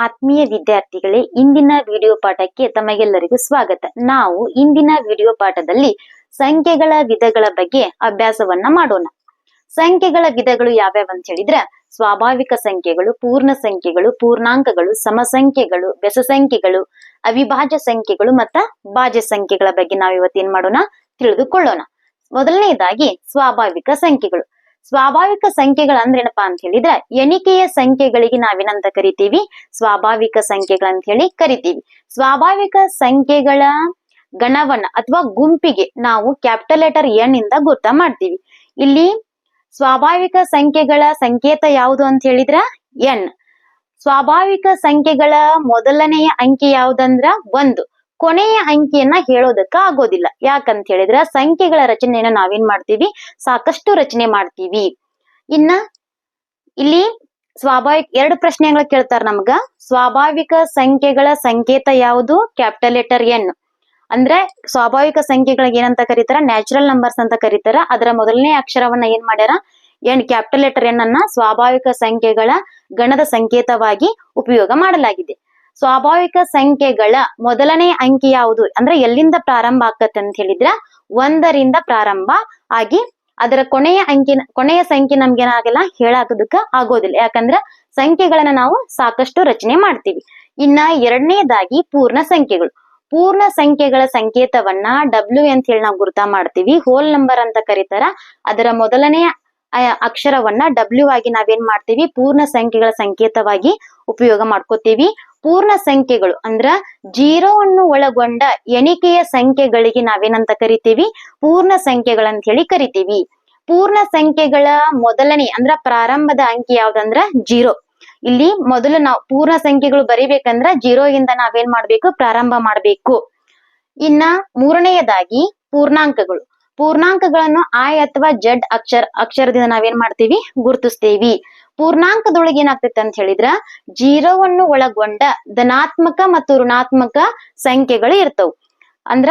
ಆತ್ಮೀಯ ವಿದ್ಯಾರ್ಥಿಗಳೇ, ಇಂದಿನ ವಿಡಿಯೋ ಪಾಠಕ್ಕೆ ತಮಗೆಲ್ಲರಿಗೂ ಸ್ವಾಗತ. ನಾವು ಇಂದಿನ ವಿಡಿಯೋ ಪಾಠದಲ್ಲಿ ಸಂಖ್ಯೆಗಳ ವಿಧಗಳ ಬಗ್ಗೆ ಅಭ್ಯಾಸವನ್ನ ಮಾಡೋಣ. ಸಂಖ್ಯೆಗಳ ವಿಧಗಳು ಯಾವ್ಯಾವ ಅಂತ ಹೇಳಿದ್ರೆ, ಸ್ವಾಭಾವಿಕ ಸಂಖ್ಯೆಗಳು, ಪೂರ್ಣ ಸಂಖ್ಯೆಗಳು, ಪೂರ್ಣಾಂಕಗಳು, ಸಮಸಂಖ್ಯೆಗಳು, ಬೆಸ ಸಂಖ್ಯೆಗಳು, ಅವಿಭಾಜ್ಯ ಸಂಖ್ಯೆಗಳು ಮತ್ತ ಭಾಜ್ಯ ಸಂಖ್ಯೆಗಳ ಬಗ್ಗೆ ನಾವು ಇವತ್ತೇನ್ ಮಾಡೋಣ? ತಿಳಿದುಕೊಳ್ಳೋಣ. ಮೊದಲನೇದಾಗಿ ಸ್ವಾಭಾವಿಕ ಸಂಖ್ಯೆಗಳು. ಸ್ವಾಭಾವಿಕ ಸಂಖ್ಯೆಗಳು ಅಂದ್ರೇನಪ್ಪಾ ಅಂತ ಹೇಳಿದ್ರೆ ಎಣಿಕೆಯ ಸಂಖ್ಯೆಗಳಿಗೆ ನಾವೇನಂತ ಕರಿತೀವಿ? ಸ್ವಾಭಾವಿಕ ಸಂಖ್ಯೆಗಳಂತ ಹೇಳಿ ಕರಿತೀವಿ. ಸ್ವಾಭಾವಿಕ ಸಂಖ್ಯೆಗಳ ಗಣವನ್ನ ಅಥವಾ ಗುಂಪಿಗೆ ನಾವು ಕ್ಯಾಪಿಟಲ್ ಲೆಟರ್ ಎನ್ ಇಂದ ಗುರ್ತ ಮಾಡ್ತೀವಿ. ಇಲ್ಲಿ ಸ್ವಾಭಾವಿಕ ಸಂಖ್ಯೆಗಳ ಸಂಕೇತ ಯಾವುದು ಅಂತ ಹೇಳಿದ್ರ? ಎನ್. ಸ್ವಾಭಾವಿಕ ಸಂಖ್ಯೆಗಳ ಮೊದಲನೆಯ ಅಂಕಿ ಯಾವುದಂದ್ರ? ಒಂದು. ಕೊನೆಯ ಅಂಕಿಯನ್ನ ಹೇಳೋದಕ್ಕ ಆಗೋದಿಲ್ಲ. ಯಾಕಂತ ಹೇಳಿದ್ರ ಸಂಖ್ಯೆಗಳ ರಚನೆಯನ್ನ ನಾವೇನ್ ಮಾಡ್ತೀವಿ? ಸಾಕಷ್ಟು ರಚನೆ ಮಾಡ್ತೀವಿ. ಇನ್ನ ಇಲ್ಲಿ ಸ್ವಾಭಾವಿಕ, ಎರಡು ಪ್ರಶ್ನೆಗಳ ಕೇಳ್ತಾರ ನಮ್ಗ. ಸ್ವಾಭಾವಿಕ ಸಂಖ್ಯೆಗಳ ಸಂಕೇತ ಯಾವುದು? Capital letter N. ಅಂದ್ರೆ ಸ್ವಾಭಾವಿಕ ಸಂಖ್ಯೆಗಳಿಗೆ ಏನಂತ ಕರೀತಾರ? ನ್ಯಾಚುರಲ್ ನಂಬರ್ಸ್ ಅಂತ ಕರೀತಾರ. ಅದರ ಮೊದಲನೇ ಅಕ್ಷರವನ್ನ ಏನ್ ಮಾಡ್ಯಾರ? ಎನ್, ಕ್ಯಾಪಿಟಲ್ ಲೆಟರ್ ಎನ್ ಅನ್ನ ಸ್ವಾಭಾವಿಕ ಸಂಖ್ಯೆಗಳ ಗಣದ ಸಂಕೇತವಾಗಿ ಉಪಯೋಗ ಮಾಡಲಾಗಿದೆ. ಸ್ವಾಭಾವಿಕ ಸಂಖ್ಯೆಗಳ ಮೊದಲನೇ ಅಂಕಿ ಯಾವುದು? ಅಂದ್ರೆ ಎಲ್ಲಿಂದ ಪ್ರಾರಂಭ ಆಗತ್ತೆ ಅಂತ ಹೇಳಿದ್ರ ಒಂದರಿಂದ ಪ್ರಾರಂಭ ಆಗಿ ಅದರ ಕೊನೆಯ ಅಂಕಿ, ಕೊನೆಯ ಸಂಖ್ಯೆ ನಮ್ಗೇನಾಗಲ್ಲ ಹೇಳಾಕೋದಕ್ಕ ಆಗೋದಿಲ್ಲ. ಯಾಕಂದ್ರ ಸಂಖ್ಯೆಗಳನ್ನ ನಾವು ಸಾಕಷ್ಟು ರಚನೆ ಮಾಡ್ತೀವಿ. ಇನ್ನ ಎರಡನೇದಾಗಿ ಪೂರ್ಣ ಸಂಖ್ಯೆಗಳು. ಪೂರ್ಣ ಸಂಖ್ಯೆಗಳ ಸಂಕೇತವನ್ನ ಡಬ್ಲ್ಯೂ ಅಂತ ಹೇಳಿ ನಾವು ಗುರುತ ಮಾಡ್ತೀವಿ. ಹೋಲ್ ನಂಬರ್ ಅಂತ ಕರೀತಾರ. ಅದರ ಮೊದಲನೆಯ ಅಕ್ಷರವನ್ನ ಡಬ್ಲ್ಯೂ ಆಗಿ ನಾವೇನ್ ಮಾಡ್ತೀವಿ? ಪೂರ್ಣ ಸಂಖ್ಯೆಗಳ ಸಂಕೇತವಾಗಿ ಉಪಯೋಗ ಮಾಡ್ಕೋತೀವಿ. ಪೂರ್ಣ ಸಂಖ್ಯೆಗಳು ಅಂದ್ರ ಜೀರೋವನ್ನು ಒಳಗೊಂಡ ಎಣಿಕೆಯ ಸಂಖ್ಯೆಗಳಿಗೆ ನಾವೇನಂತ ಕರಿತೀವಿ? ಪೂರ್ಣ ಸಂಖ್ಯೆಗಳಂತ ಹೇಳಿ ಕರಿತೀವಿ. ಪೂರ್ಣ ಸಂಖ್ಯೆಗಳ ಮೊದಲನೇ ಅಂದ್ರ ಪ್ರಾರಂಭದ ಅಂಕಿ ಯಾವ್ದಂದ್ರ? ಜೀರೋ. ಇಲ್ಲಿ ಮೊದಲು ನಾವು ಪೂರ್ಣ ಸಂಖ್ಯೆಗಳು ಬರಿಬೇಕಂದ್ರ ಜೀರೋ ಇಂದ ನಾವೇನ್ ಮಾಡ್ಬೇಕು? ಪ್ರಾರಂಭ ಮಾಡ್ಬೇಕು. ಇನ್ನ ಮೂರನೆಯದಾಗಿ ಪೂರ್ಣಾಂಕಗಳು. ಪೂರ್ಣಾಂಕಗಳನ್ನು ಐ ಅಥವಾ ಜಡ್ ಅಕ್ಷರ, ಅಕ್ಷರದಿಂದ ನಾವೇನ್ ಮಾಡ್ತೀವಿ? ಗುರುತಿಸ್ತೀವಿ. ಪೂರ್ಣಾಂಕದೊಳಗೆ ಏನಾಗ್ತೈತೆ ಅಂತ ಹೇಳಿದ್ರ, ಜೀರೋವನ್ನು ಒಳಗೊಂಡ ಧನಾತ್ಮಕ ಮತ್ತು ಋಣಾತ್ಮಕ ಸಂಖ್ಯೆಗಳು ಇರ್ತವು. ಅಂದ್ರ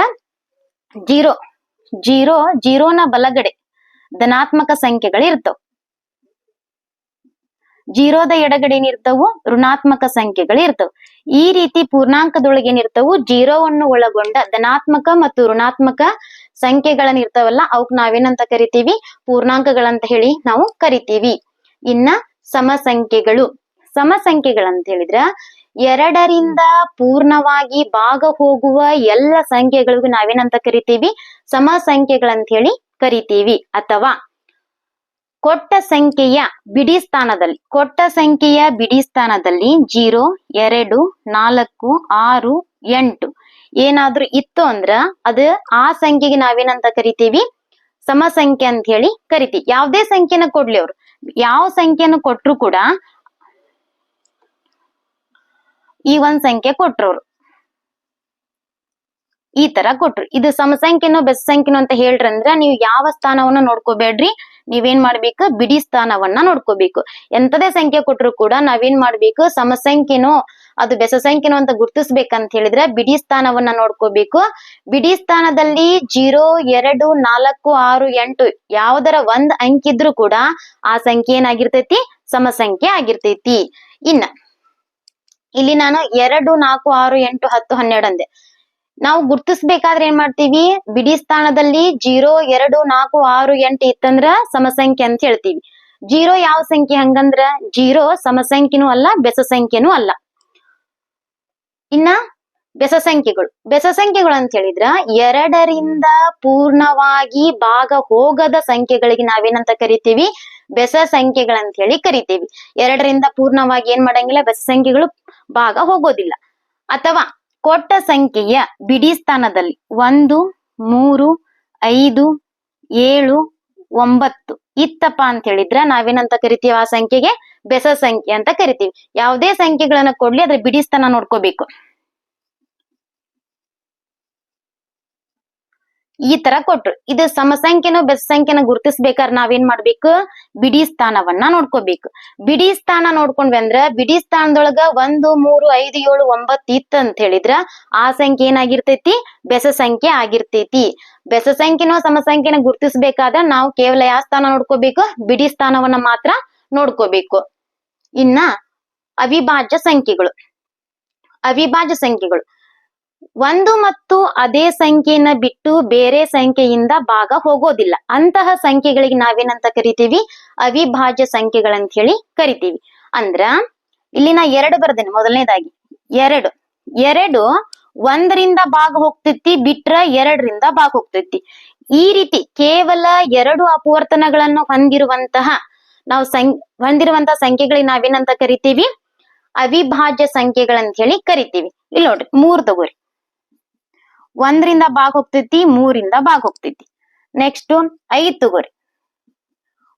ಜೀರೋ ಜೀರೋ, ಜೀರೋನ ಬಲಗಡೆ ಧನಾತ್ಮಕ ಸಂಖ್ಯೆಗಳು ಇರ್ತವು. ಜೀರೋದ ಎಡಗಡೆ ಏನಿರ್ತವು ಋಣಾತ್ಮಕ ಸಂಖ್ಯೆಗಳು ಇರ್ತವು. ಈ ರೀತಿ ಪೂರ್ಣಾಂಕದೊಳಗೆ ಏನಿರ್ತವು ಜೀರೋವನ್ನು ಒಳಗೊಂಡ ಧನಾತ್ಮಕ ಮತ್ತು ಋಣಾತ್ಮಕ ಸಂಖ್ಯೆಗಳನ್ನ ಇರ್ತಾವಲ್ಲ ಅವಕ್ ನಾವೇನಂತ ಕರಿತೀವಿ? ಪೂರ್ಣಾಂಕಗಳಂತ ಹೇಳಿ ನಾವು ಕರಿತೀವಿ. ಇನ್ನ ಸಮಸಂಖ್ಯೆಗಳು. ಸಮಸಂಖ್ಯೆಗಳಂತ ಹೇಳಿದ್ರ ಎರಡರಿಂದ ಪೂರ್ಣವಾಗಿ ಭಾಗ ಹೋಗುವ ಎಲ್ಲ ಸಂಖ್ಯೆಗಳಿಗೂ ನಾವೇನಂತ ಕರಿತೀವಿ? ಸಮಸಂಖ್ಯೆಗಳಂತ ಹೇಳಿ ಕರಿತೀವಿ, ಅಥವಾ ಕೊಟ್ಟ ಸಂಖ್ಯೆಯ ಬಿಡಿ ಸ್ಥಾನದಲ್ಲಿ, ಕೊಟ್ಟ ಸಂಖ್ಯೆಯ ಬಿಡಿ ಸ್ಥಾನದಲ್ಲಿ ಜೀರೋ, ಎರಡು, ನಾಲ್ಕು, ಆರು, ಎಂಟು. ಏನಾದ್ರೂ ಇತ್ತು ಅಂದ್ರ ಅದು ಆ ಸಂಖ್ಯೆಗೆ ನಾವೇನಂತ ಕರಿತೀವಿ? ಸಮಸಂಖ್ಯೆ ಅಂತ ಹೇಳಿ ಕರಿತೀವಿ. ಯಾವ್ದೇ ಸಂಖ್ಯೆನ ಕೊಡ್ಲಿ ಅವ್ರು. ಯಾವ ಸಂಖ್ಯೆನ ಕೊಟ್ರು ಕೂಡ ಈ ಒಂದ್ ಸಂಖ್ಯೆ ಕೊಟ್ರವ್ರು ಈ ತರ ಕೊಟ್ರು. ಇದು ಸಮಸಂಖ್ಯೆನೋ ಬೆಸ ಸಂಖ್ಯೆನೋ ಅಂತ ಹೇಳ್ರಂದ್ರ ನೀವು ಯಾವ ಸ್ಥಾನವನ್ನ ನೋಡ್ಕೋಬೇಡ್ರಿ? ನೀವೇನ್ ಮಾಡ್ಬೇಕು? ಬಿಡಿ ಸ್ಥಾನವನ್ನ ನೋಡ್ಕೋಬೇಕು. ಎಂತದೇ ಸಂಖ್ಯೆ ಕೊಟ್ರು ಕೂಡ ನಾವೇನ್ ಮಾಡ್ಬೇಕು? ಸಮಸಂಖ್ಯೆನೋ, ಅದು ಬೆಸ ಸಂಖ್ಯೆನೋ ಅಂತ ಗುರ್ತಿಸ್ಬೇಕಂತ ಹೇಳಿದ್ರೆ ಬಿಡಿ ಸ್ಥಾನವನ್ನ ನೋಡ್ಕೋಬೇಕು. ಬಿಡಿ ಸ್ಥಾನದಲ್ಲಿ ಜೀರೋ, ಎರಡು, ನಾಲ್ಕು, ಆರು, ಎಂಟು ಯಾವ್ದರ ಒಂದ್ ಅಂಕಿದ್ರು ಕೂಡ ಆ ಸಂಖ್ಯೆ ಏನಾಗಿರ್ತೈತಿ? ಸಮಸಂಖ್ಯೆ ಆಗಿರ್ತೈತಿ. ಇನ್ನ, ಇಲ್ಲಿ ನಾನು ಎರಡು, ನಾಲ್ಕು, ಆರು, ಎಂಟು, ಹತ್ತು, ಹನ್ನೆರಡು ಅಂದೆ. ನಾವು ಗುರ್ತಿಸ್ಬೇಕಾದ್ರೆ ಏನ್ ಮಾಡ್ತೀವಿ? ಬಿಡಿ ಸ್ಥಾನದಲ್ಲಿ ಜೀರೋ, ಎರಡು, ನಾಲ್ಕು, ಆರು, ಎಂಟು ಇತ್ತಂದ್ರ ಸಮಸಂಖ್ಯೆ ಅಂತ ಹೇಳ್ತೀವಿ. ಜೀರೋ ಯಾವ ಸಂಖ್ಯೆ ಹಂಗಂದ್ರ? ಜೀರೋ ಸಮಸಂಖ್ಯೆನೂ ಅಲ್ಲ, ಬೆಸ ಸಂಖ್ಯೆನೂ ಅಲ್ಲ. ಇನ್ನ ಬೆಸ ಸಂಖ್ಯೆಗಳು. ಬೆಸ ಸಂಖ್ಯೆಗಳು ಅಂತ ಹೇಳಿದ್ರ ಎರಡರಿಂದ ಪೂರ್ಣವಾಗಿ ಭಾಗ ಹೋಗದ ಸಂಖ್ಯೆಗಳಿಗೆ ನಾವೇನಂತ ಕರಿತೀವಿ? ಬೆಸ ಸಂಖ್ಯೆಗಳಂತ ಹೇಳಿ ಕರಿತೀವಿ. ಎರಡರಿಂದ ಪೂರ್ಣವಾಗಿ ಏನ್ ಮಾಡಂಗಿಲ್ಲ, ಬೆಸ ಸಂಖ್ಯೆಗಳು ಭಾಗ ಹೋಗೋದಿಲ್ಲ. ಅಥವಾ ಕೊಟ್ಟ ಸಂಖ್ಯೆಯ ಬಿಡಿ ಸ್ಥಾನದಲ್ಲಿ ಒಂದು, ಮೂರು, ಐದು, ಏಳು, ಒಂಬತ್ತು. ಇತ್ತಪ್ಪ ಅಂತ ಹೇಳಿದ್ರ ನಾವೇನಂತ ಕರಿತೀವಿ? ಆ ಸಂಖ್ಯೆಗೆ ಬೆಸ ಸಂಖ್ಯೆ ಅಂತ ಕರಿತೀವಿ. ಯಾವುದೇ ಸಂಖ್ಯೆಗಳನ್ನ ಕೊಡ್ಲಿ, ಅದ್ರ ಬಿಡಿ ಸ್ಥಾನ ನೋಡ್ಕೋಬೇಕು. ಈ ತರ ಕೊಟ್ರು. ಇದು ಸಮಸಂಖ್ಯೆನೋ ಬೆಸ ಸಂಖ್ಯೆನ ಗುರುತಿಸ್ಬೇಕಾದ್ರೆ ನಾವೇನ್ ಮಾಡ್ಬೇಕು? ಬಿಡಿ ಸ್ಥಾನವನ್ನ ನೋಡ್ಕೋಬೇಕು. ಬಿಡಿ ಸ್ಥಾನ ನೋಡ್ಕೊಂಡ್ವಿ ಅಂದ್ರ ಬಿಡಿ ಸ್ಥಾನದೊಳಗ ಒಂದು, ಮೂರು, ಐದು, ಏಳು, ಒಂಬತ್ತು ಇತ್ತ ಅಂತ ಹೇಳಿದ್ರ ಆ ಸಂಖ್ಯೆ ಏನಾಗಿರ್ತೈತಿ? ಬೆಸ ಸಂಖ್ಯೆ ಆಗಿರ್ತೈತಿ. ಬೆಸ ಸಂಖ್ಯೆನೋ ಸಮಸಂಖ್ಯೆನ ಗುರುತಿಸ್ಬೇಕಾದ್ರೆ ನಾವು ಕೇವಲ ಯಾವ ಸ್ಥಾನ ನೋಡ್ಕೋಬೇಕು? ಬಿಡಿ ಸ್ಥಾನವನ್ನ ಮಾತ್ರ ನೋಡ್ಕೋಬೇಕು. ಇನ್ನ ಅವಿಭಾಜ್ಯ ಸಂಖ್ಯೆಗಳು. ಅವಿಭಾಜ್ಯ ಸಂಖ್ಯೆಗಳು. ಒಂದು ಮತ್ತು ಅದೇ ಸಂಖ್ಯೆಯನ್ನ ಬಿಟ್ಟು ಬೇರೆ ಸಂಖ್ಯೆಯಿಂದ ಭಾಗ ಹೋಗೋದಿಲ್ಲ. ಅಂತಹ ಸಂಖ್ಯೆಗಳಿಗೆ ನಾವೇನಂತ ಕರಿತೀವಿ? ಅವಿಭಾಜ್ಯ ಸಂಖ್ಯೆಗಳಂತ ಹೇಳಿ ಕರಿತೀವಿ. ಅಂದ್ರ, ಇಲ್ಲಿ ನಾ ಎರಡು ಬರ್ದೇನೆ, ಮೊದಲನೇದಾಗಿ. ಎರಡು. ಎರಡು ಒಂದರಿಂದ ಭಾಗ ಹೋಗ್ತೈತಿ, ಬಿಟ್ರ ಎರಡರಿಂದ ಭಾಗ ಹೋಗ್ತೈತಿ. ಈ ರೀತಿ ಕೇವಲ ಎರಡು ಅಪವರ್ತನಗಳನ್ನು ಹೊಂದಿರುವಂತಹ, ನಾವು ಸಂ ಹೊಂದಿರುವಂತಹ ಸಂಖ್ಯೆಗಳಿಗೆ ನಾವೇನಂತ ಕರಿತೀವಿ? ಅವಿಭಾಜ್ಯ ಸಂಖ್ಯೆಗಳಂತ ಹೇಳಿ ಕರಿತೀವಿ. ಇಲ್ಲಿ ನೋಡ್ರಿ, ಮೂರ್ ತಗೋರಿ. ಒಂದರಿಂದ ಭಾಗ ಹೋಗ್ತೈತಿ, ಮೂರಿಂದ ಭಾಗ ಹೋಗ್ತೈತಿ. ನೆಕ್ಸ್ಟ್ ಐದ್ ತಗೋರಿ.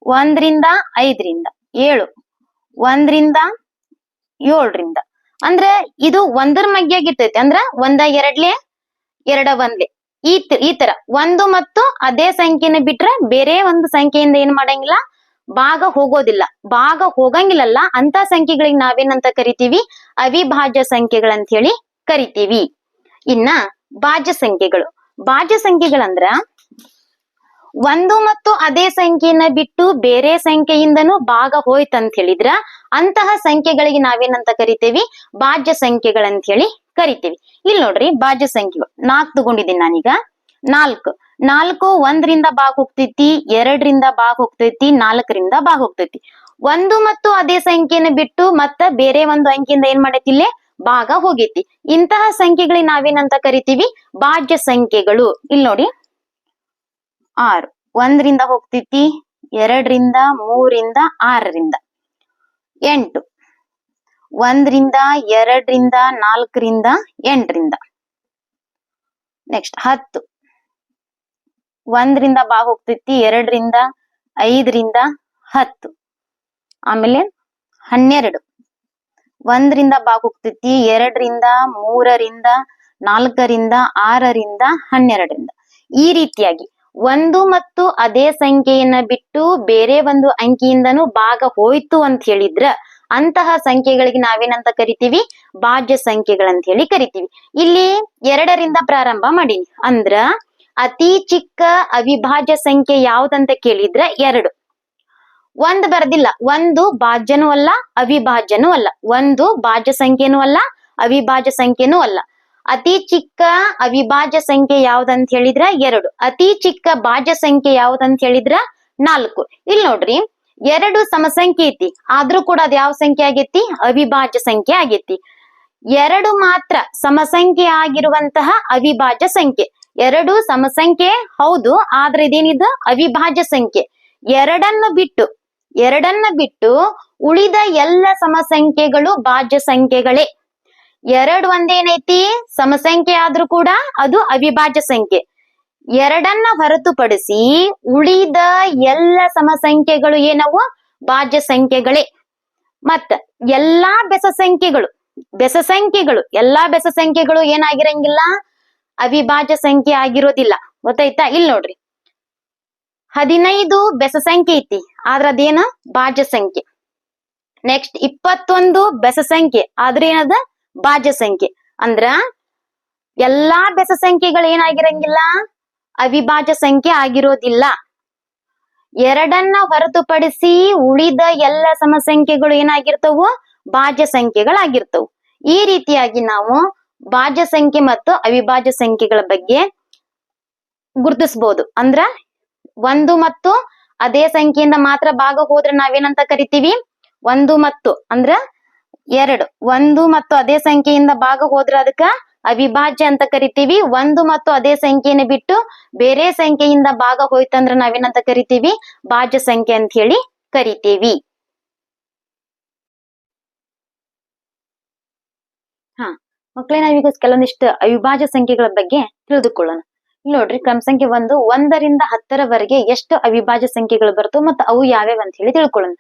ಒಂದರಿಂದ ಐದರಿಂದ, ಏಳು. ಒಂದರಿಂದ ಏಳರಿಂದ. ಅಂದ್ರೆ ಇದು ಒಂದರ ಮಗ್ಗಿಯಾಗಿರ್ತೈತಿ ಅಂದ್ರ ಒಂದ ಎರಡ್ಲೆ, ಎರಡ ಒಂದ್ಲೆ. ಈ ತರ. ಒಂದು ಮತ್ತು ಅದೇ ಸಂಖ್ಯೆನ ಬಿಟ್ರ ಬೇರೆ ಒಂದು ಸಂಖ್ಯೆಯಿಂದ ಏನ್ ಮಾಡಂಗಿಲ್ಲ? ಭಾಗ ಹೋಗೋದಿಲ್ಲ. ಭಾಗ ಹೋಗಂಗಿಲ್ಲಲ್ಲ. ಅಂತ ಸಂಖ್ಯೆಗಳಿಗೆ ನಾವೇನಂತ ಕರಿತೀವಿ? ಅವಿಭಾಜ್ಯ ಸಂಖ್ಯೆಗಳಂತ ಹೇಳಿ ಕರಿತೀವಿ. ಇನ್ನ ಭಾಜ್ಯ ಸಂಖ್ಯೆಗಳು. ಭಾಜ್ಯ ಸಂಖ್ಯೆಗಳಂದ್ರ ಒಂದು ಮತ್ತು ಅದೇ ಸಂಖ್ಯೆಯನ್ನ ಬಿಟ್ಟು ಬೇರೆ ಸಂಖ್ಯೆಯಿಂದನೂ ಭಾಗ ಹೋಯ್ತಂತ ಹೇಳಿದ್ರ ಅಂತಹ ಸಂಖ್ಯೆಗಳಿಗೆ ನಾವೇನಂತ ಕರಿತೇವಿ? ಭಾಜ್ಯ ಸಂಖ್ಯೆಗಳಂತ ಹೇಳಿ ಕರಿತೇವಿ. ಇಲ್ಲಿ ನೋಡ್ರಿ ಭಾಜ್ಯ ಸಂಖ್ಯೆಗಳು. ನಾಲ್ಕು ತಗೊಂಡಿದ್ದೀನಿ ನಾನೀಗ. ನಾಲ್ಕು. ನಾಲ್ಕು ಒಂದರಿಂದ ಭಾಗ ಹೋಗ್ತೈತಿ, ಎರಡರಿಂದ ಭಾಗ ಹೋಗ್ತೈತಿ, ನಾಲ್ಕರಿಂದ ಭಾಗ ಹೋಗ್ತೈತಿ. ಒಂದು ಮತ್ತು ಅದೇ ಸಂಖ್ಯೆನ ಬಿಟ್ಟು ಮತ್ತ ಬೇರೆ ಒಂದು ಅಂಕಿಯಿಂದ ಏನ್ ಮಾಡೈತಿ ಇಲ್ಲೇ? ಭಾಗ ಹೋಗೈತಿ. ಇಂತಹ ಸಂಖ್ಯೆಗಳಿಗೆ ನಾವೇನಂತ ಕರಿತೀವಿ? ಭಾಗ್ಯ ಸಂಖ್ಯೆಗಳು. ಇಲ್ಲಿ ನೋಡಿ. ಆರು. ಒಂದರಿಂದ ಹೋಗ್ತೈತಿ. ಎರಡರಿಂದ, ಮೂರಿಂದ, ಆರರಿಂದ. ಎಂಟು. ಒಂದರಿಂದ, ಎರಡರಿಂದ, ನಾಲ್ಕರಿಂದ, ಎಂಟರಿಂದ. ನೆಕ್ಸ್ಟ್ ಹತ್ತು. ಒಂದರಿಂದ ಬಾ ಹೋಗ್ತೈತಿ. ಎರಡರಿಂದ, ಐದರಿಂದ, ಹತ್ತು. ಆಮೇಲೆ ಹನ್ನೆರಡು. ಒಂದರಿಂದ ಬಾಗ್ ಎರಡರಿಂದ ಮೂರರಿಂದ ನಾಲ್ಕರಿಂದ ಆರರಿಂದ ಹನ್ನೆರಡರಿಂದ. ಈ ರೀತಿಯಾಗಿ ಒಂದು ಮತ್ತು ಅದೇ ಸಂಖ್ಯೆಯನ್ನ ಬಿಟ್ಟು ಬೇರೆ ಒಂದು ಅಂಕಿಯಿಂದನೂ ಭಾಗ ಹೋಯ್ತು ಅಂತ ಹೇಳಿದ್ರ ಅಂತಹ ಸಂಖ್ಯೆಗಳಿಗೆ ನಾವೇನಂತ ಕರಿತೀವಿ? ಭಾಜ್ಯ ಸಂಖ್ಯೆಗಳಂತ ಹೇಳಿ ಕರಿತೀವಿ. ಇಲ್ಲಿ ಎರಡರಿಂದ ಪ್ರಾರಂಭ ಮಾಡೀನಿ. ಅಂದ್ರ ಅತಿ ಚಿಕ್ಕ ಅವಿಭಾಜ್ಯ ಸಂಖ್ಯೆ ಯಾವ್ದಂತ ಕೇಳಿದ್ರ? ಎರಡು. ಒಂದ್ ಬರ್ದಿಲ್ಲ, ಒಂದು ಭಾಜ್ಯನೂ ಅಲ್ಲ, ಅವಿಭಾಜ್ಯನೂ ಅಲ್ಲ. ಒಂದು ಭಾಜ್ಯ ಸಂಖ್ಯೆನೂ ಅಲ್ಲ, ಅವಿಭಾಜ್ಯ ಸಂಖ್ಯೆನೂ ಅಲ್ಲ. ಅತಿ ಚಿಕ್ಕ ಅವಿಭಾಜ್ಯ ಸಂಖ್ಯೆ ಯಾವ್ದಂತ ಹೇಳಿದ್ರ ಎರಡು. ಅತಿ ಚಿಕ್ಕ ಭಾಜ್ಯ ಸಂಖ್ಯೆ ಯಾವ್ದಂತ ಹೇಳಿದ್ರ ನಾಲ್ಕು. ಇಲ್ಲಿ ನೋಡ್ರಿ, ಎರಡು ಸಮಸಂಖ್ಯೆ ಐತಿ, ಆದ್ರೂ ಕೂಡ ಅದ್ ಯಾವ ಸಂಖ್ಯೆ ಆಗೇತಿ? ಅವಿಭಾಜ್ಯ ಸಂಖ್ಯೆ ಆಗೇತಿ. ಎರಡು ಮಾತ್ರ ಸಮಸಂಖ್ಯೆ ಆಗಿರುವಂತಹ ಅವಿಭಾಜ್ಯ ಸಂಖ್ಯೆ. ಎರಡು ಸಮಸಂಖ್ಯೆ, ಹೌದು, ಆದ್ರೆ ಇದೇನಿದು? ಅವಿಭಾಜ್ಯ ಸಂಖ್ಯೆ. ಎರಡನ್ನು ಬಿಟ್ಟು ಎರಡನ್ನ ಬಿಟ್ಟು ಉಳಿದ ಎಲ್ಲ ಸಮಸಂಖ್ಯೆಗಳು ಭಾಜ್ಯ ಸಂಖ್ಯೆಗಳೇ. ಎರಡು ಒಂದೇನೈತಿ? ಸಮಸಂಖ್ಯೆ ಆದ್ರೂ ಕೂಡ ಅದು ಅವಿಭಾಜ್ಯ ಸಂಖ್ಯೆ. ಎರಡನ್ನ ಹೊರತುಪಡಿಸಿ ಉಳಿದ ಎಲ್ಲ ಸಮಸಂಖ್ಯೆಗಳು ಏನವು? ಭಾಜ್ಯ ಸಂಖ್ಯೆಗಳೇ. ಮತ್ತ ಎಲ್ಲಾ ಬೆಸ ಸಂಖ್ಯೆಗಳು ಬೆಸ ಸಂಖ್ಯೆಗಳು, ಎಲ್ಲಾ ಬೆಸ ಸಂಖ್ಯೆಗಳು ಏನಾಗಿರಂಗಿಲ್ಲ? ಅವಿಭಾಜ್ಯ ಸಂಖ್ಯೆ ಆಗಿರೋದಿಲ್ಲ. ಗೊತ್ತಾಯ್ತಾ? ಇಲ್ಲಿ ನೋಡ್ರಿ. ಹದಿನೈದು ಬೆಸ ಸಂಖ್ಯೆ ಐತಿ. ಆದ್ರ ಅದೇನ? ಭಾಜ್ಯ ಸಂಖ್ಯೆ. ನೆಕ್ಸ್ಟ್ ಇಪ್ಪತ್ತೊಂದು ಬೆಸ ಸಂಖ್ಯೆ. ಆದ್ರೆ ಏನದ? ಭಾಜ್ಯ ಸಂಖ್ಯೆ. ಅಂದ್ರ ಎಲ್ಲಾ ಬೆಸ ಸಂಖ್ಯೆಗಳು ಏನಾಗಿರಂಗಿಲ್ಲ? ಅವಿಭಾಜ್ಯ ಸಂಖ್ಯೆ ಆಗಿರೋದಿಲ್ಲ. ಎರಡನ್ನ ಹೊರತುಪಡಿಸಿ ಉಳಿದ ಎಲ್ಲ ಸಮಸಂಖ್ಯೆಗಳು ಏನಾಗಿರ್ತವು? ಭಾಜ್ಯ ಸಂಖ್ಯೆಗಳಾಗಿರ್ತವು. ಈ ರೀತಿಯಾಗಿ ನಾವು ಭಾಜ್ಯ ಸಂಖ್ಯೆ ಮತ್ತು ಅವಿಭಾಜ್ಯ ಸಂಖ್ಯೆಗಳ ಬಗ್ಗೆ ಗುರುತಿಸಬಹುದು ಅಂದ್ರ ಒಂದು ಮತ್ತು ಅದೇ ಸಂಖ್ಯೆಯಿಂದ ಮಾತ್ರ ಭಾಗ ಹೋದ್ರೆ ನಾವೇನಂತ ಕರಿತೀವಿ? ಒಂದು ಮತ್ತು, ಅಂದ್ರ ಎರಡು. ಒಂದು ಮತ್ತು ಅದೇ ಸಂಖ್ಯೆಯಿಂದ ಭಾಗ ಹೋದ್ರ ಅದಕ್ಕ ಅವಿಭಾಜ್ಯ ಅಂತ ಕರಿತೀವಿ. ಒಂದು ಮತ್ತು ಅದೇ ಸಂಖ್ಯೆನ ಬಿಟ್ಟು ಬೇರೆ ಸಂಖ್ಯೆಯಿಂದ ಭಾಗ ಹೋಯ್ತಂದ್ರ ನಾವೇನಂತ ಕರಿತೀವಿ? ಭಾಜ್ಯ ಸಂಖ್ಯೆ ಅಂತ ಹೇಳಿ ಕರಿತೀವಿ. ಹಾ ಮಕ್ಕಳೇ ನಾವೀಗ ಕೆಲವೊಂದಿಷ್ಟು ಅವಿಭಾಜ್ಯ ಸಂಖ್ಯೆಗಳ ಬಗ್ಗೆ ತಿಳಿದುಕೊಳ್ಳೋಣ. ನೋಡ್ರಿ, ಕ್ರಮ ಸಂಖ್ಯೆ ಒಂದು, ಒಂದರಿಂದ ಹತ್ತರವರೆಗೆ ಎಷ್ಟು ಅವಿಭಾಜ್ಯ ಸಂಖ್ಯೆಗಳು ಬರ್ತವೆ ಮತ್ತು ಅವು ಯಾವ್ಯಾವ ಅಂತ ಹೇಳಿ ತಿಳ್ಕೊಳ್ಳೋಣ.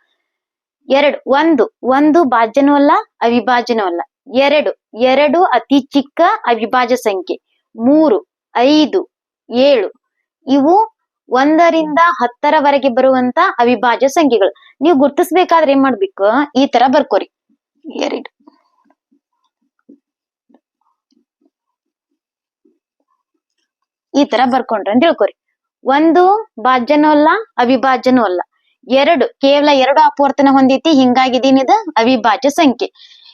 ಎರಡು, ಒಂದು ಒಂದು ಭಾಜ್ಯನೂ ಅಲ್ಲ, ಅವಿಭಾಜ್ಯನೂ ಅಲ್ಲ. ಎರಡು ಎರಡು ಅತಿ ಚಿಕ್ಕ ಅವಿಭಾಜ್ಯ ಸಂಖ್ಯೆ. ಮೂರು, ಐದು, ಏಳು, ಇವು ಒಂದರಿಂದ ಹತ್ತರವರೆಗೆ ಬರುವಂತ ಅವಿಭಾಜ್ಯ ಸಂಖ್ಯೆಗಳು. ನೀವು ಗುರ್ತಿಸ್ಬೇಕಾದ್ರೆ ಏನ್ ಮಾಡ್ಬೇಕು? ಈ ತರ ಬರ್ಕೋರಿ. ಎರಡು ಈ ತರ ಬರ್ಕೊಂಡ್ರೆ ಅಂತ ತಿಳ್ಕೊರಿ. ಒಂದು ಭಾಜ್ಯನೂ ಅಲ್ಲ, ಅವಿಭಾಜ್ಯನೂ ಅಲ್ಲ. ಎರಡು, ಕೇವಲ ಎರಡು ಅಪವರ್ತನ ಹೊಂದೈತಿ ಹಿಂಗಾಗಿ ಇದೇನಿದ ಅವಿಭಾಜ್ಯ ಸಂಖ್ಯೆ.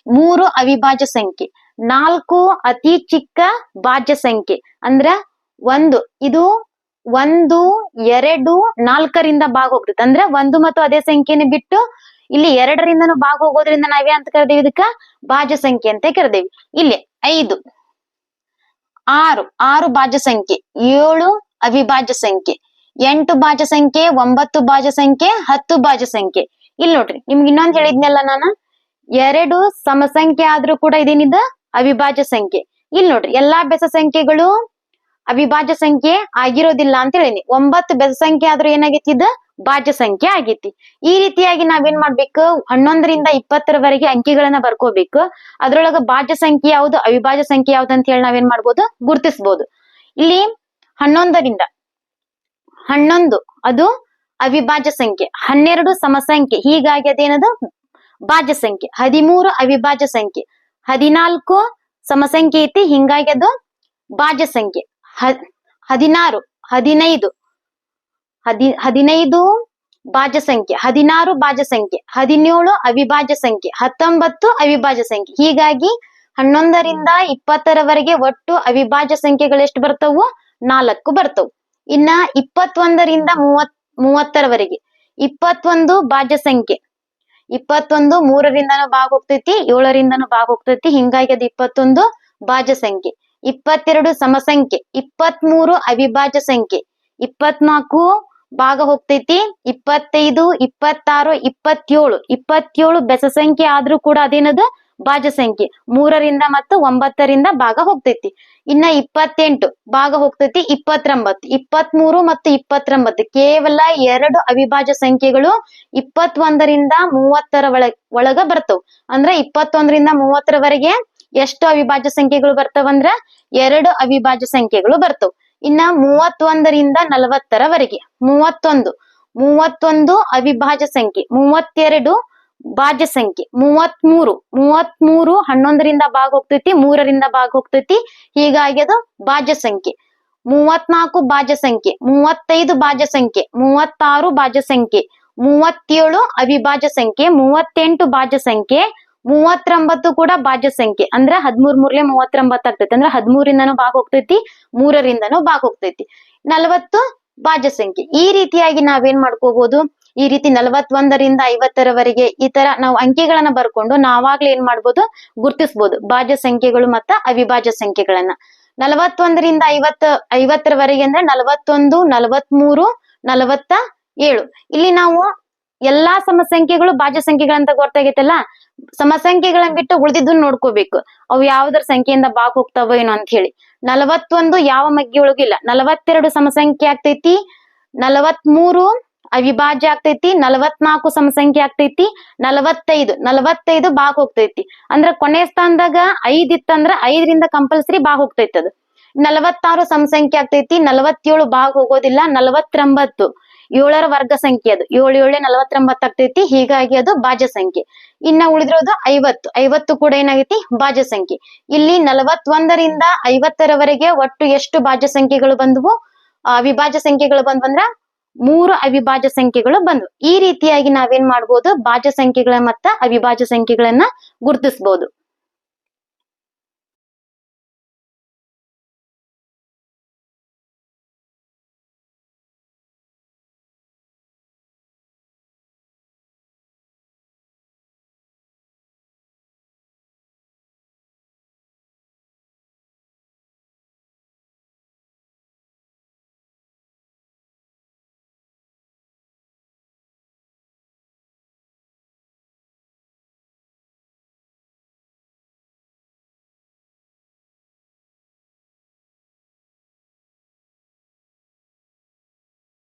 ಮೂರು, ಅವಿಭಾಜ್ಯ ಸಂಖ್ಯೆ. ನಾಲ್ಕು, ಅತಿ ಚಿಕ್ಕ ಭಾಜ್ಯ ಸಂಖ್ಯೆ. ಅಂದ್ರ ಒಂದು, ಇದು ಒಂದು, ಎರಡು, ನಾಲ್ಕರಿಂದ ಭಾಗ ಹೋಗ್ತೈತೆ ಅಂದ್ರೆ ಒಂದು ಮತ್ತು ಅದೇ ಸಂಖ್ಯೆನ ಬಿಟ್ಟು ಇಲ್ಲಿ ಎರಡರಿಂದನೂ ಭಾಗ ಹೋಗೋದ್ರಿಂದ ನಾವೇ ಅಂತ ಕರೆದೇವಿ ಇದಕ್ಕ? ಭಾಜ್ಯ ಸಂಖ್ಯೆ ಅಂತ ಕರೆದೇವಿ. ಇಲ್ಲಿ ಐದು ಆರು ಆರು ಭಾಜ್ಯ ಸಂಖ್ಯೆ, ಏಳು ಅವಿಭಾಜ್ಯ ಸಂಖ್ಯೆ, ಎಂಟು ಭಾಜ್ಯ ಸಂಖ್ಯೆ, ಒಂಬತ್ತು ಭಾಜ್ಯ ಸಂಖ್ಯೆ, ಹತ್ತು ಭಾಜ್ಯ ಸಂಖ್ಯೆ. ಇಲ್ಲಿ ನೋಡ್ರಿ, ನಿಮ್ಗೆ ಇನ್ನೊಂದ್ ಹೇಳಿದ್ನಲ್ಲ ನಾನು, ಎರಡು ಸಮಸಂಖ್ಯೆ ಆದ್ರೂ ಕೂಡ ಇದೇನಿದ? ಅವಿಭಾಜ್ಯ ಸಂಖ್ಯೆ. ಇಲ್ಲಿ ನೋಡ್ರಿ, ಎಲ್ಲಾ ಬೆಸ ಸಂಖ್ಯೆಗಳು ಅವಿಭಾಜ್ಯ ಸಂಖ್ಯೆ ಆಗಿರೋದಿಲ್ಲ ಅಂತ ಹೇಳಿನಿ. ಒಂಬತ್ತು ಬೆಸ ಸಂಖ್ಯೆ ಆದ್ರೂ ಏನಾಗೈತಿ ಇದು? ಭಾಜ್ಯ ಸಂಖ್ಯೆ ಆಗೇತಿ. ಈ ರೀತಿಯಾಗಿ ನಾವೇನ್ ಮಾಡ್ಬೇಕು? ಹನ್ನೊಂದರಿಂದ ಇಪ್ಪತ್ತರವರೆಗೆ ಅಂಕಿಗಳನ್ನ ಬರ್ಕೋಬೇಕು. ಅದ್ರೊಳಗ ಭಾಜ್ಯ ಸಂಖ್ಯೆ ಯಾವ್ದು, ಅವಿಭಾಜ್ಯ ಸಂಖ್ಯೆ ಯಾವ್ದು ಅಂತ ಹೇಳಿ ನಾವೇನ್ ಮಾಡ್ಬೋದು? ಗುರ್ತಿಸ್ಬೋದು. ಇಲ್ಲಿ ಹನ್ನೊಂದರಿಂದ ಹನ್ನೊಂದು, ಅದು ಅವಿಭಾಜ್ಯ ಸಂಖ್ಯೆ. ಹನ್ನೆರಡು ಸಮಸಂಖ್ಯೆ. ಹೀಗಾಗಿ ಅದೇನದು? ಭಾಜ್ಯ ಸಂಖ್ಯೆ. ಹದಿಮೂರು ಅವಿಭಾಜ್ಯ ಸಂಖ್ಯೆ. ಹದಿನಾಲ್ಕು ಸಮಸಂಖ್ಯೆ ಐತಿ. ಹಿಂಗಾಗಿ ಅದು ಭಾಜ್ಯ ಸಂಖ್ಯೆ. ಹದಿನಾರು, ಹದಿನೈದು ಹದಿ, ಹದಿನೈದು ಭಾಜ್ಯ ಸಂಖ್ಯೆ, ಹದಿನಾರು ಭಾಜ್ಯ ಸಂಖ್ಯೆ, ಹದಿನೇಳು ಅವಿಭಾಜ್ಯ ಸಂಖ್ಯೆ, ಹತ್ತೊಂಬತ್ತು ಅವಿಭಾಜ್ಯ ಸಂಖ್ಯೆ. ಹೀಗಾಗಿ ಹನ್ನೊಂದರಿಂದ ಇಪ್ಪತ್ತರವರೆಗೆ ಒಟ್ಟು ಅವಿಭಾಜ್ಯ ಸಂಖ್ಯೆಗಳು ಎಷ್ಟು ಬರ್ತವು? ನಾಲ್ಕು ಬರ್ತವು. ಇನ್ನ ಇಪ್ಪತ್ತೊಂದರಿಂದ ಮೂವತ್, ಮೂವತ್ತರವರೆಗೆ. ಇಪ್ಪತ್ತೊಂದು ಭಾಜ್ಯ ಸಂಖ್ಯೆ. ಇಪ್ಪತ್ತೊಂದು ಮೂರರಿಂದನೂ ಭಾಗ ಹೋಗ್ತೈತಿ, ಏಳರಿಂದನೂ ಭಾಗ ಹೋಗ್ತೈತಿ, ಹಿಂಗಾಗಿ ಅದು ಇಪ್ಪತ್ತೊಂದು ಭಾಜ್ಯ ಸಂಖ್ಯೆ. ಇಪ್ಪತ್ತೆರಡು ಸಮಸಂಖ್ಯೆ, ಇಪ್ಪತ್ಮೂರು ಅವಿಭಾಜ್ಯ ಸಂಖ್ಯೆ, ಇಪ್ಪತ್ನಾಲ್ಕು ಭಾಗ ಹೋಗ್ತೈತಿ. ಇಪ್ಪತ್ತೈದು, ಇಪ್ಪತ್ತಾರು, ಇಪ್ಪತ್ತೇಳು. ಇಪ್ಪತ್ತೇಳು ಬೆಸ ಸಂಖ್ಯೆ ಆದ್ರೂ ಕೂಡ ಅದೇನದು? ಭಾಜ ಸಂಖ್ಯೆ. ಮೂರರಿಂದ ಮತ್ತು ಒಂಬತ್ತರಿಂದ ಭಾಗ ಹೋಗ್ತೈತಿ. ಇನ್ನ ಇಪ್ಪತ್ತೆಂಟು ಭಾಗ ಹೋಗ್ತೈತಿ. ಇಪ್ಪತ್ತೊಂಬತ್ತು. ಇಪ್ಪತ್ಮೂರು ಮತ್ತು ಇಪ್ಪತ್ತೊಂಬತ್ತು. ಕೇವಲ ಎರಡು ಅವಿಭಾಜ್ಯ ಸಂಖ್ಯೆಗಳು ಇಪ್ಪತ್ತೊಂದರಿಂದ ಮೂವತ್ತರ ಒಳಗ ಒಳಗ ಬರ್ತವ್. ಅಂದ್ರ ಇಪ್ಪತ್ತೊಂದರಿಂದ ಮೂವತ್ತರವರೆಗೆ ಎಷ್ಟು ಅವಿಭಾಜ್ಯ ಸಂಖ್ಯೆಗಳು ಬರ್ತವಂದ್ರ? ಎರಡು ಅವಿಭಾಜ್ಯ ಸಂಖ್ಯೆಗಳು ಬರ್ತವ್. ಇನ್ನ ಮೂವತ್ತೊಂದರಿಂದ ನಲವತ್ತರವರೆಗೆ. ಮೂವತ್ತೊಂದು ಮೂವತ್ತೊಂದು ಅವಿಭಾಜ್ಯ ಸಂಖ್ಯೆ, ಮೂವತ್ತೆರಡು ಭಾಜ್ಯ ಸಂಖ್ಯೆ, ಮೂವತ್ಮೂರು ಮೂವತ್ಮೂರು ಹನ್ನೊಂದರಿಂದ ಭಾಗ ಹೋಗ್ತೈತಿ, ಮೂರರಿಂದ ಭಾಗ ಹೋಗ್ತೈತಿ, ಹೀಗಾಗಿ ಅದು ಭಾಜ್ಯ ಸಂಖ್ಯೆ. ಮೂವತ್ನಾಲ್ಕು ಭಾಜ್ಯ ಸಂಖ್ಯೆ, ಮೂವತ್ತೈದು ಭಾಜ್ಯ ಸಂಖ್ಯೆ, ಮೂವತ್ತಾರು ಭಾಜ್ಯ ಸಂಖ್ಯೆ, ಮೂವತ್ತೇಳು ಅವಿಭಾಜ್ಯ ಸಂಖ್ಯೆ, ಮೂವತ್ತೆಂಟು ಭಾಜ್ಯ ಸಂಖ್ಯೆ ಮೂವತ್ತೊಂಬತ್ತು ಕೂಡ ಭಾಜ್ಯ ಸಂಖ್ಯೆ. ಅಂದ್ರ ಹದ್ಮೂರ್ ಮೂರ್ಲೆ ಮೂವತ್ತೊಂಬತ್ತು ಆಗ್ತೈತಿ. ಅಂದ್ರ ಹದ್ಮೂರಿಂದನೂ ಭಾಗ ಹೋಗ್ತೈತಿ, ಮೂರರಿಂದನೂ ಭಾಗ ಹೋಗ್ತೈತಿ. ನಲವತ್ತು ಭಾಜ್ಯ ಸಂಖ್ಯೆ. ಈ ರೀತಿಯಾಗಿ ನಾವೇನ್ ಮಾಡ್ಕೋಬಹುದು ಈ ರೀತಿ ನಲವತ್ತೊಂದರಿಂದ ಐವತ್ತರವರೆಗೆ ಈ ತರ ನಾವು ಅಂಕಿಗಳನ್ನ ಬರ್ಕೊಂಡು ನಾವಾಗ್ಲೇ ಏನ್ ಮಾಡ್ಬೋದು? ಗುರ್ತಿಸ್ಬೋದು. ಭಾಜ್ಯ ಸಂಖ್ಯೆಗಳು ಮತ್ತ ಅವಿಭಾಜ್ಯ ಸಂಖ್ಯೆಗಳನ್ನ. ನಲವತ್ತೊಂದರಿಂದ ಐವತ್ತ, ಐವತ್ತರವರೆಗೆ ಅಂದ್ರೆ ನಲವತ್ತೊಂದು, ನಲವತ್ಮೂರು, ನಲವತ್ತ ಏಳು. ಇಲ್ಲಿ ನಾವು ಎಲ್ಲಾ ಸಮಸಂಖ್ಯೆಗಳು ಭಾಜ್ಯ ಸಂಖ್ಯೆಗಳಂತ ಗೊತ್ತಾಗೈತಲ್ಲ? ಸಮಸಂಖ್ಯೆಗಳನ್ನ ಬಿಟ್ಟು ಉಳಿದಿದ್ದನ್ನ ನೋಡ್ಕೋಬೇಕು. ಅವು ಯಾವ್ದರ ಸಂಖ್ಯೆಯಿಂದ ಬಾಕ್ ಹೋಗ್ತಾವ ಏನೋ ಅಂತ ಹೇಳಿ. ನಲವತ್ತೊಂದು ಯಾವ ಮಗ್ಗಿಯೊಳಗೂ ಇಲ್ಲ. ನಲವತ್ತೆರಡು ಸಮಸಂಖ್ಯೆ ಆಗ್ತೈತಿ, ನಲವತ್ಮೂರು ಅವಿಭಾಜ್ಯ ಆಗ್ತೈತಿ, ನಲವತ್ನಾಲ್ಕು ಸಮಸಂಖ್ಯೆ ಆಗ್ತೈತಿ, ನಲವತ್ತೈದು ನಲವತ್ತೈದು ಬಾಕ್ ಹೋಗ್ತೈತಿ. ಅಂದ್ರ ಕೊನೆ ಸ್ಥಾನದಾಗ ಐದ್ ಇತ್ತಂದ್ರ ಐದರಿಂದ ಕಂಪಲ್ಸರಿ ಬಾಕ್ ಹೋಗ್ತೈತಿ ಅದು. ನಲವತ್ತಾರು ಸಮಸಂಖ್ಯೆ ಆಗ್ತೈತಿ, ನಲವತ್ತೇಳು ಭಾಗ ಹೋಗೋದಿಲ್ಲ, ನಲವತ್ತೊಂಬತ್ತು. ಏಳರ ವರ್ಗ ಸಂಖ್ಯೆ ಅದು. ಏಳು, ಏಳೆ ನಲವತ್ತೊಂಬತ್ತು ಆಗ್ತೈತಿ. ಹೀಗಾಗಿ ಅದು ಭಾಜ್ಯ ಸಂಖ್ಯೆ. ಇನ್ನ ಉಳಿದಿರೋದು ಐವತ್ತು. ಐವತ್ತು ಕೂಡ ಏನಾಗೈತಿ? ಭಾಜ್ಯ ಸಂಖ್ಯೆ. ಇಲ್ಲಿ ನಲವತ್ತೊಂದರಿಂದ ಐವತ್ತರವರೆಗೆ ಒಟ್ಟು ಎಷ್ಟು ಭಾಜ್ಯ ಸಂಖ್ಯೆಗಳು ಬಂದವು? ಅವಿಭಾಜ ಅವಿಭಾಜ್ಯ ಸಂಖ್ಯೆಗಳು ಬಂದ್ವಂದ್ರ ಮೂರು ಅವಿಭಾಜ್ಯ ಸಂಖ್ಯೆಗಳು ಬಂದ್ವು. ಈ ರೀತಿಯಾಗಿ ನಾವೇನ್ ಮಾಡ್ಬೋದು? ಭಾಜ್ಯ ಸಂಖ್ಯೆಗಳ ಮತ್ತ ಅವಿಭಾಜ್ಯ ಸಂಖ್ಯೆಗಳನ್ನ ಗುರುತಿಸಬಹುದು